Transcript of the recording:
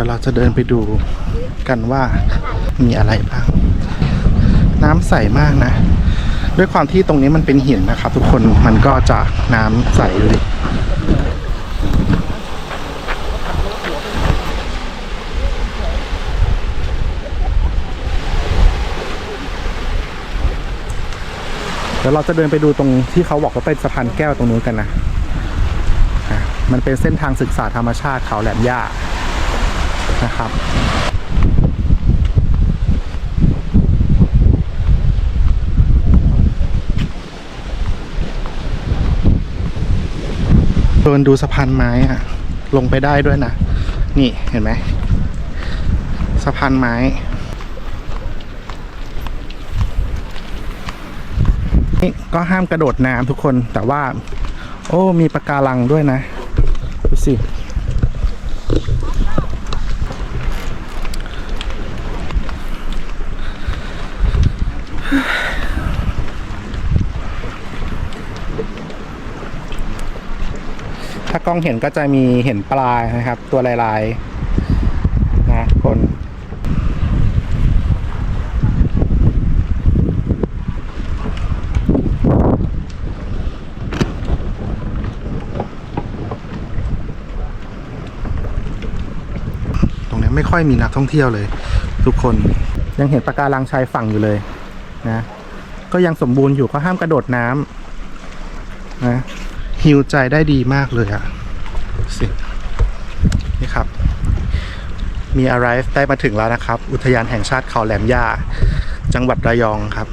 ยวเราจะเดินไปดูกันว่ามีอะไรบ้าง น้ำใสมากนะ ด้วยความที่ตรงนี้มันเป็นหินนะครับทุกคนมันก็จะน้ำใสเลยเดี๋ยวเราจะเดินไปดูตรงที่เขาบอกว่าเป็นสะพานแก้วตรงนู้นกันนะ มันเป็นเส้นทางศึกษาธรรมชาติเขาแหลมย่า นะครับเดินดูสะพานไม้อะลงไปได้ด้วยนะ นี่เห็นไหมสะพานไม้นี่ก็ห้ามกระโดดน้ำทุกคนแต่ว่า โอ้มีปะการังด้วยนะ ดูสิ ถ้ากล้องเห็นก็จะมีเห็นปลานะครับ ตัวลายๆนะคนตรงนี้ไม่ค่อยมีนักท่องเที่ยวเลย ทุกคนยังเห็นปะการังชายฝั่งอยู่เลย นะ ก็ยังสมบูรณ์อยู่ก็ห้ามกระโดดน้ำนะฮิวใจได้ดีมากเลยอะสินี่ครับ มี arrive ได้มาถึงแล้วนะครับ อุทยานแห่งชาติเขาแหลมย่า จังหวัดระยองครับ